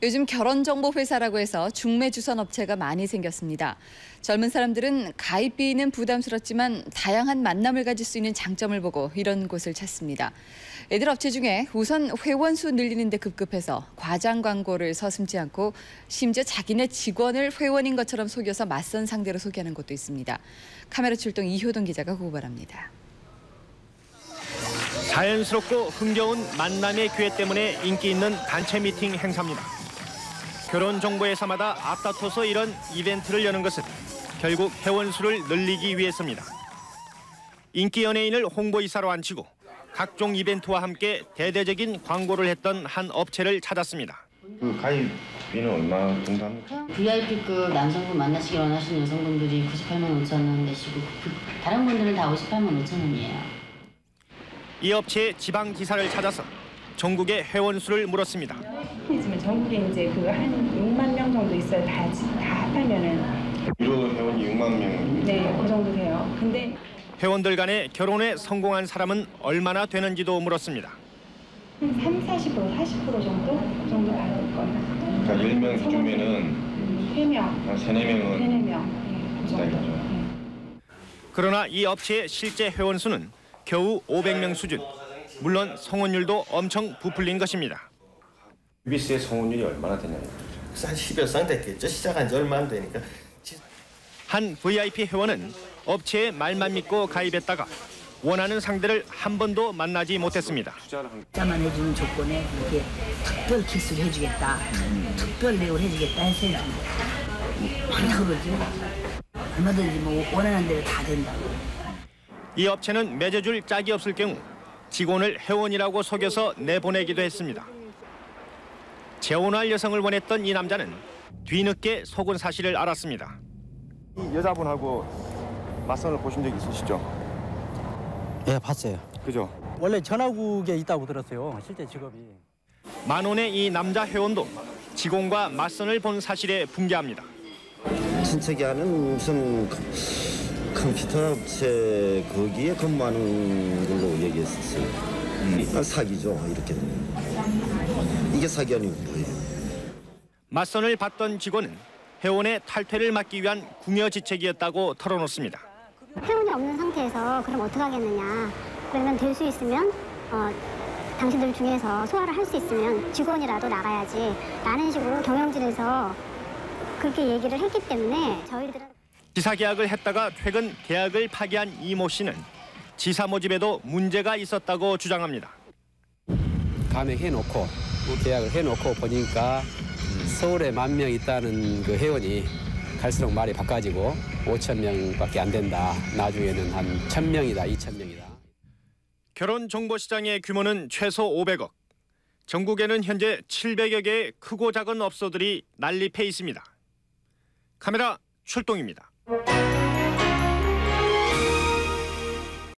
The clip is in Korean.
요즘 결혼정보회사라고 해서 중매 주선 업체가 많이 생겼습니다. 젊은 사람들은 가입비는 부담스럽지만 다양한 만남을 가질 수 있는 장점을 보고 이런 곳을 찾습니다. 이들 업체 중에 우선 회원 수 늘리는 데 급급해서 과장 광고를 서슴지 않고 심지어 자기네 직원을 회원인 것처럼 속여서 맞선 상대로 소개하는 곳도 있습니다. 카메라 출동 이효동 기자가 고발합니다. 자연스럽고 흥겨운 만남의 기회 때문에 인기 있는 단체 미팅 행사입니다. 결혼 정보회사마다 앞다퉈서 이런 이벤트를 여는 것은 결국 회원 수를 늘리기 위해서입니다. 인기 연예인을 홍보이사로 앉히고 각종 이벤트와 함께 대대적인 광고를 했던 한 업체를 찾았습니다. 그 가입비는 얼마 정도 합니까? VIP급 남성분 만나시길 원하시는 여성분들이 98만 5천 원 내시고 그 다른 분들은 다 58만 5천 원이에요. 이 업체의 지방 기사를 찾아서 전국의 회원 수를 물었습니다. 전국에 이제 그 한 6만 명 정도 있어요. 다, 다 합하면은 유료 회원이 6만 명. 네, 그 정도 돼요. 근데 회원들 간에 결혼에 성공한 사람은 얼마나 되는지도 물었습니다. 한 3, 40% 40% 정도 그 정도 받을 거예요. 그러니까 10명 기준면은 3명, 한 3, 4명은 3, 4명. 네, 그 정도. 있다겠죠. 네. 그러나 이 업체의 실제 회원 수는 겨우 500명 수준. 물론 성원율도 엄청 부풀린 것입니다. UBC의 성원율이 얼마나 되냐요. 한 10여 상 됐겠죠. 시작한 지 얼마 안 되니까. 한 VIP 회원은 업체의 말만 믿고 가입했다가 원하는 상대를 한 번도 만나지 못했습니다. 짜만 해주는 조건에 이렇게 특별 키스를 해주겠다, 특별 내용을 해주겠다 거야. 많다 그러지. 얼마든지 뭐 원하는 대로 다 된다고. 이 업체는 맺어줄 짝이 없을 경우 직원을 회원이라고 속여서 내보내기도 했습니다. 재혼할 여성을 원했던 이 남자는 뒤늦게 속은 사실을 알았습니다. 이 여자분하고 맞선을 보신 적 있으시죠? 예, 봤어요. 그죠? 원래 전화국에 있다고 들었어요. 실제 직업이. 만원의 이 남자 회원도 직원과 맞선을 본 사실에 분개합니다. 친척이 하는 무슨 컴- 컴퓨터 업체 거기에 근무하는 걸로 얘기했었어요. 음. 사기죠, 이렇게. 이게 사기 아니고 뭐예요? 맞선을 받던 직원은 회원의 탈퇴를 막기 위한 궁여지책이었다고 털어놓습니다. 회원이 없는 상태에서 그럼 어떻게 하겠느냐. 그러면 될 수 있으면 어, 당신들 중에서 소화를 할 수 있으면 직원이라도 나가야지. 라는 식으로 경영진에서 그렇게 얘기를 했기 때문에 저희들은 지사 계약을 했다가 최근 계약을 파기한 이 모 씨는 지사 모집에도 문제가 있었다고 주장합니다. 가맹해놓고 계약을 해놓고 보니까 서울에 만 명 있다는 그 회원이 갈수록 말이 바꿔지고 5천 명밖에 안 된다. 나중에는 한 1천 명이다, 2천 명이다. 결혼 정보 시장의 규모는 최소 500억. 전국에는 현재 700여 개의 크고 작은 업소들이 난립해 있습니다. 카메라 출동입니다.